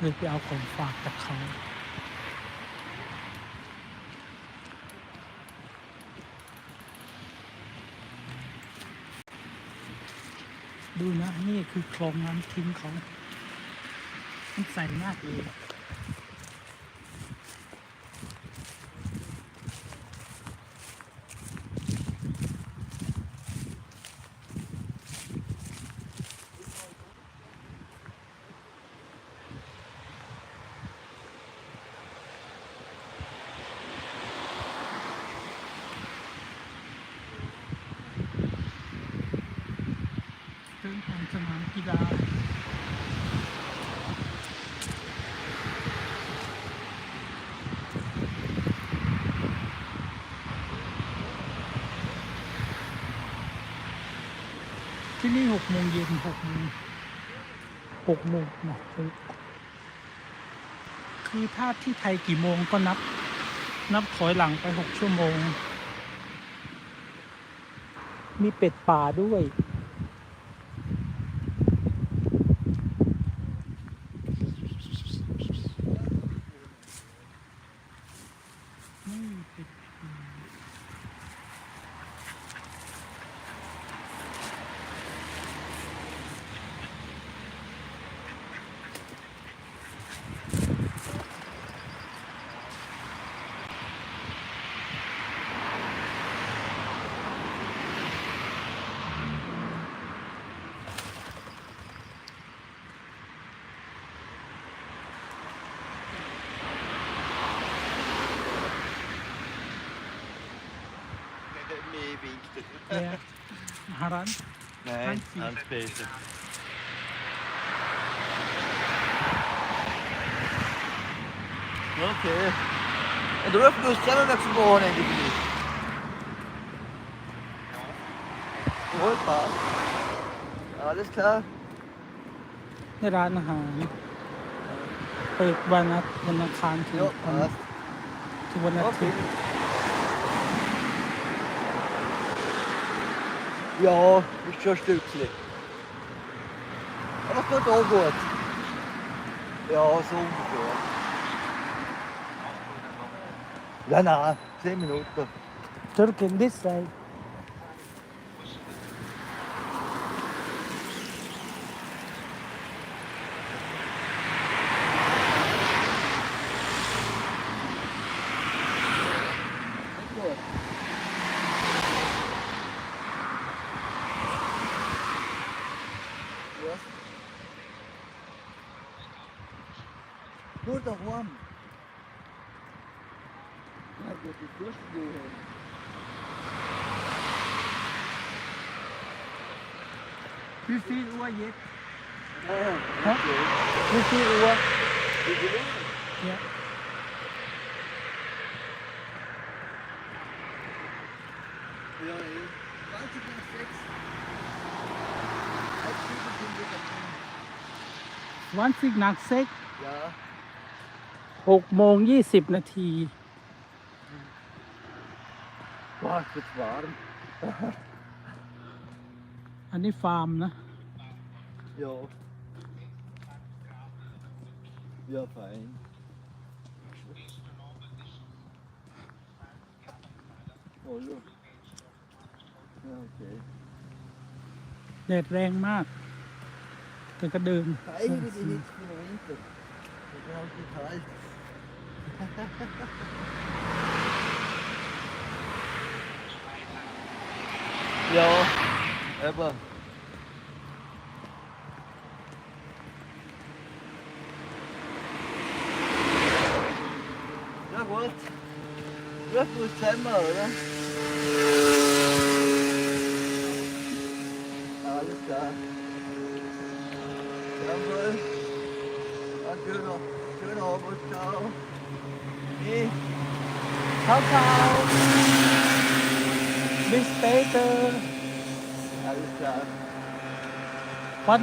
เลยไปเอาของฝากจากเขาดูนะ นี่คือคลองน้ำทิ้งเขามันใสมากเลย เรื่องของสนามกีฬา ที่นี่หกโมงเย็นหกโมงหกโมงนะคือถ้าที่ไทยกี่โมงก็นับ นับถอยหลังไปหกชั่วโมง มีเป็ดป่าด้วย ไม่เป็ดป่า Mee winkt het. Ja. Haran. Nee, Handspelen. handspelen. Oké. En de rug dus zelf dat ze gewoon in de buurt. Goed, pa. Alles klar. ในร้านอาหารเปิดวันอาทิตย์วันอังคารถึง Ja, วัน passt. ถึงวันอาทิต Oké. ย์ Ja, ist schon ein Stückchen. Aber es tut auch gut. Ja, so ungefähr. Ja, nein, 10 Minuten. Turkey this side Ja, gut, die Durchgehen. พี่ซีอัวเย็ด Ah, Hä? okay. พี่ซีอัว Wie viel? เนี่ย Ja, eh. 20 nach 6. Halb sieben sind wir da drin. วันสิกนักเซ็ก Ja. หกโมงยี่สิบนาที Boah, es wird warm. อันนี้ฟาร์มนะ Ja. Ja, fein. Oh ja. Ja, okay. แดดแรงมาก แต่ก็เดิน Eigentlich die Hitze vom Winter. Das ist halt nicht kalt. Ja, aber. Ja gut. Ja, gut sind wir, oder? Alles klar. Jawohl. Ein schöner, schöner Abend, ciao. Nee. Ciao, ciao. าเช้าบิสเปเตอร์ Alles klar. วั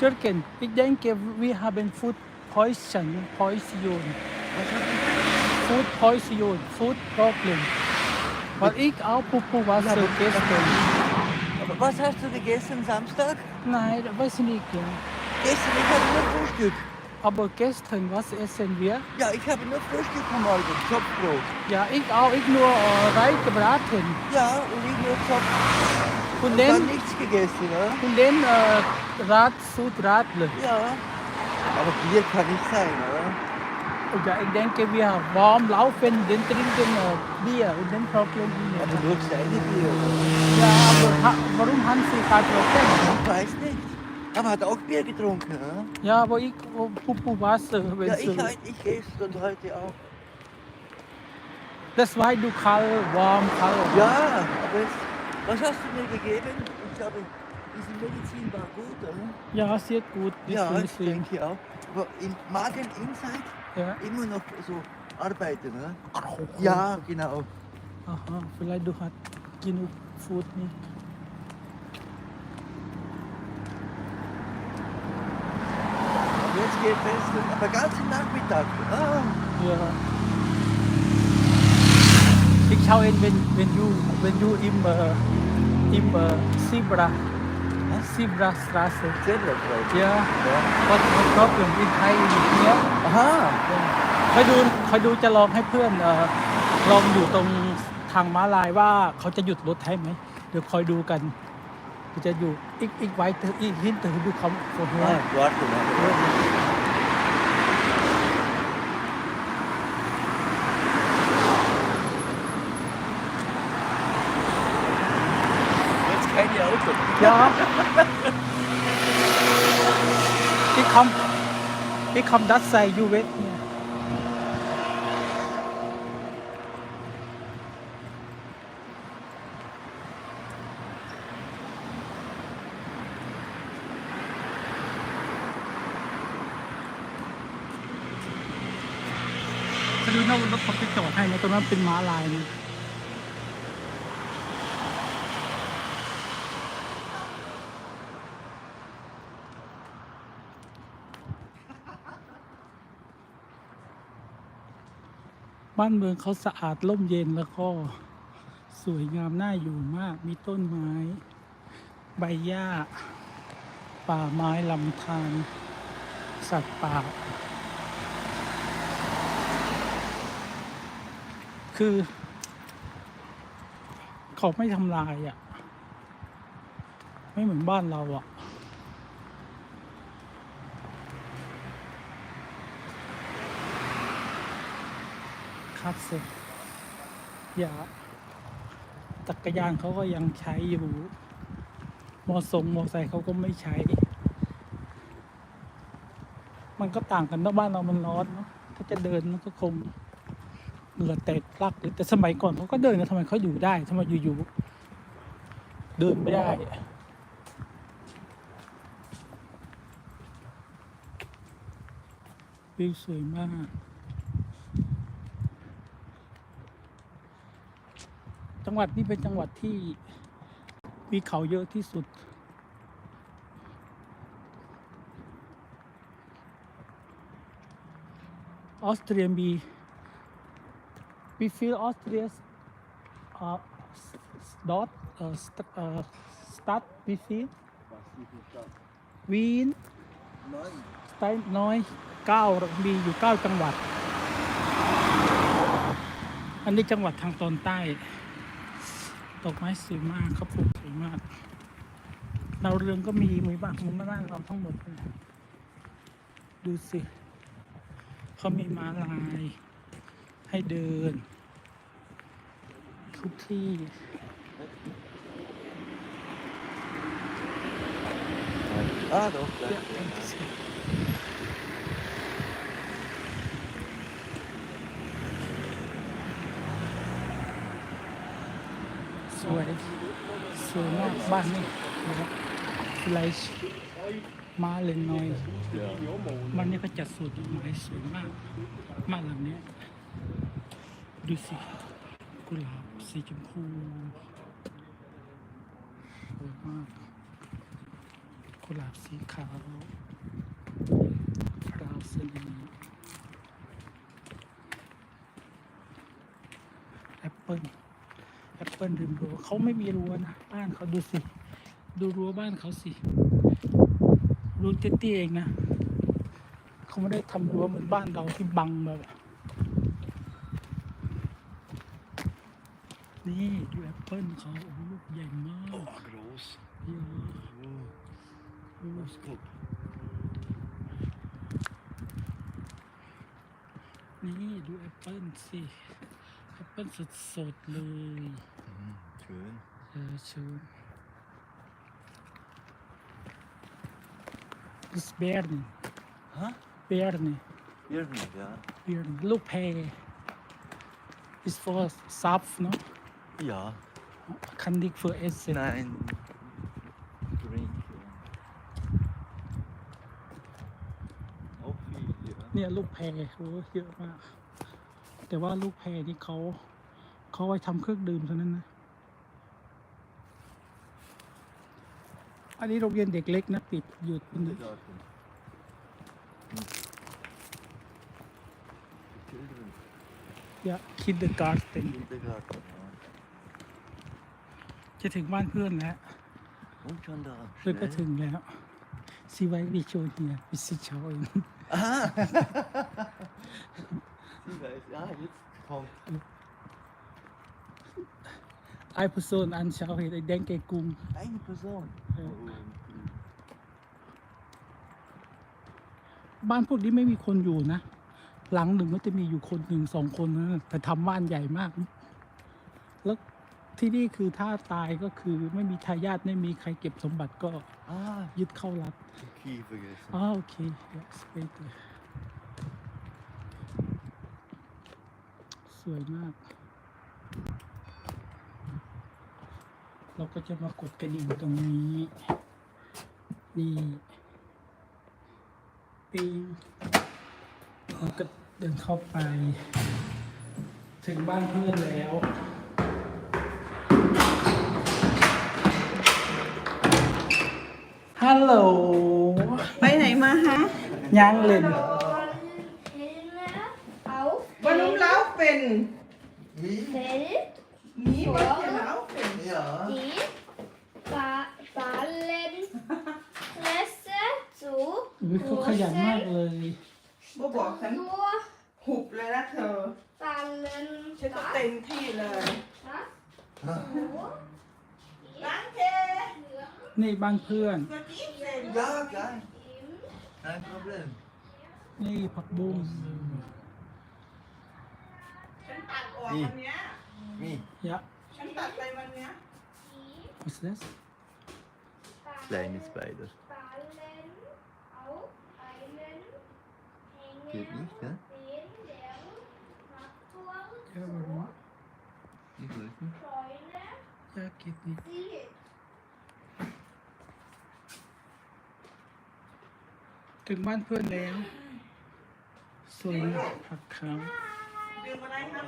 Jürgen, ich denke, wir haben Food Poison, Poison, Was? Food Poison, Food Problem. Weil ich auch Pupu-Wasser Ja, aber- gestern. Was hast du gegessen am Samstag? Nein, weiß ich nicht. Ja. Gestern, ich hatte nur Frühstück. Aber gestern, was essen wir? Ja, ich habe nur Frühstück am Morgen, Zopfbrot. Ja, ich auch, ich nur äh, Reis gebraten. Ja, und ich nur Zopf. Und Ich habe dann, nichts gegessen, ne? und dann äh, Rad, Sud, Radler. Ja. Aber Bier kann nicht sein, oder? Und ja, ich denke, wir warm laufen, dann trinken äh, Bier und dann Problem Aber nicht. nur kleine Bier. Ja, aber ha, warum haben Sie kein Problem? Ich weiß nicht. Aber hat auch Bier getrunken, ne? Ja, aber ich oh, Pupu-Wasser. wenn Ja, so- ich, halt- ich esse und heute auch. Das war du kalt, warm, kalt. Ja, aber jetzt, was hast du mir gegeben? Ich glaube, diese Medizin war gut, oder? Ja, sehr gut. Ja, ich denke auch. Aber im Magen Inside Ja. immer noch so arbeiten, ne? Ja, genau. Aha, vielleicht du hast genug Food nicht. Aber jetzt geht es, aber ganzen Nachmittag. Ah, Ja. Ich schaue ihn, wenn, wenn du, wenn du im, äh, im äh, Zebra, Zebra Straße. Zebrabreut. Ja, Ja. what what problem in Thai เนี่ย Aha, คอยดูคอยดูจะลองให้เพื่อนเอ่อลองอยู่ตรงทางม้าลายว่าเขาจะหยุดรถให้ไหมเดี๋ยวคอยดูกันเดี๋ยวจะอยู่อีกอีกไว้เธออีกหินเธอดูเขาโอ้โห ah, warte mal. Jetzt keine Auto. Ja. Ich komm, ich komm das sei you wait here. ถ้าดูนอกรถเขาจะจอดให้นะตรงนั้นเป็นม้าลายนะ บ้านเมืองเขาสะอาดร่มเย็นแล้วก็สวยงามน่าอยู่มาก มีต้นไม้ ใบหญ้า ป่าไม้ลำธารสัตว์ป่า คือ เขาไม่ทำลายอะ ไม่เหมือนบ้านเราอะ ครับเสร็จอย่าจักรยานเขาก็ยังใช้อยู่ มอสงมอไซค์เขาก็ไม่ใช้ มันก็ต่างกันนะบ้านเรามันร้อนเนาะถ้าจะเดินมันก็คงเหงื่อแตกพลักแต่สมัยก่อนเขาก็เดินกันทำไมเขาอยู่ได้ทำไมอยู่ๆเดินไม่ได้วิวสวยมาก จังหวัดนี้เป็นจังหวัดที่มีเขาเยอะที่สุด ออสเตรียมี we feel Austria uh, dot uh, st- uh, start we feel วีน Nein. สไตน้อยเก้ามีอยู่เก้าจังหวัด อันนี้จังหวัดทางตอนใต้ ดอกไม้สวยมากเขาปลูกสวยมากดาวเรืองก็มีมีบ้างมีมาบ้านเราทั้งหมดเลยดูสิเขามีม้าลาย ให้เดิน ทุกที่ Ah, doch. Ja, gleich. danke sehr. s วยส วยมากบ้านนี่นะครับไลท์มาเลนน้อยบ้านนี้ก็จัดสวนดอกไม้สวยมากบ้านหลังนี้ดูสิกุหลาบสีชมพูสวยมากกุหลาบสีขาวพราวสลีแอปเปิ้ล แอปเปิลริมรั้วเขาไม่มีรั้วนะ บ้านเขาดูสิ ดูรั้วบ้านเขาสิรั้วเตี้ยๆเองนะเขาไม่ได้ทำรั้วเหมือนบ้านเราที่บังแบบนี่ดูแอปเปิลเขาโอ้ลูกใหญ่มากโอ้โห was guck. นี่ดูแอปเปิลสิ แอปเปิลสดๆเลย Mhm, schön. เออเชิญ This Bern Hä? Bern Irgendwie, ja. Bern ลูกแพร is for Sap เนาะ Ja. kann nicht für Essen Nein. Drink, ja. Auch viel, ja. เนี่ยลูก แพรโอ้เยอะมากแต่ว่าลูกแพรนี่เขาเขาไว้ทำเครื่องดื่มเท่านั้นนะ อันนี้โรงเรียนเด็กเล็กนะปิดหยุดเป็น Kindergarten. Hm. Children. ยะคิดเดอะการ์เต็น Kindergarten, ja. จะถึงบ้านเพื่อนแล้ว Und schon da. เพื่อนก็ schnell. ถึงแล้วซีไว้วิโชเฮียวิสิชาวเอง Aha! Ja, jetzt kommt. ไอพุโซนอันชาวเฮดไอแดงเกกุง Eine Person. Ja. Oh, บ้านพวกนี้ไม่มีคนอยู่นะ หลังหนึ่งก็จะมีอยู่คนหนึ่งสองคนนะแต่ทำบ้านใหญ่มาก แล้วที่นี่คือถ้าตายก็คือไม่มีทายาทไม่มีใครเก็บสมบัติก็ Ah, ยึดเข้ารัฐ die Kiefer ist. อ๋อโอเค yes wait there วยมาก เราก็จะมากดกระดิ่งตรงนี้ นี่ปิงเราก็เดินเข้าไป ถึงบ้านเพื่อนแล้วฮัลโหล ไปไหนมาฮะยังเล่น auf วันนุ่มแล้วเป็น Wie? Feld นี้วันเดียวแล้วเป็น Ja. die ba Ballenpresse zu อุ๊ยเขาขยันมากเลย บ่บอกฉัน nur หุบเลยนะเธอ Ballen ฉันก็เต็มที่เลย ล้างเทนี่บ้านเพื่อนเมื่อกี้เสร็จ Ja, gleich. Kein Problem. นี่ผักบุ้งฉันตัดออกวันเนี้ย Wie? ยะ ฉันตัดไปวันเนี้ย what's this Kleine Spider. Ballen auf einen Geht Hänger nicht, ja? den der Natur ยะบรู้ Nicht lösen. Scheune ยะกิดนี่ sieht. ถึงบ้านเพื่อนแล้วสวยมากผักขาวดื่มอะไรครับ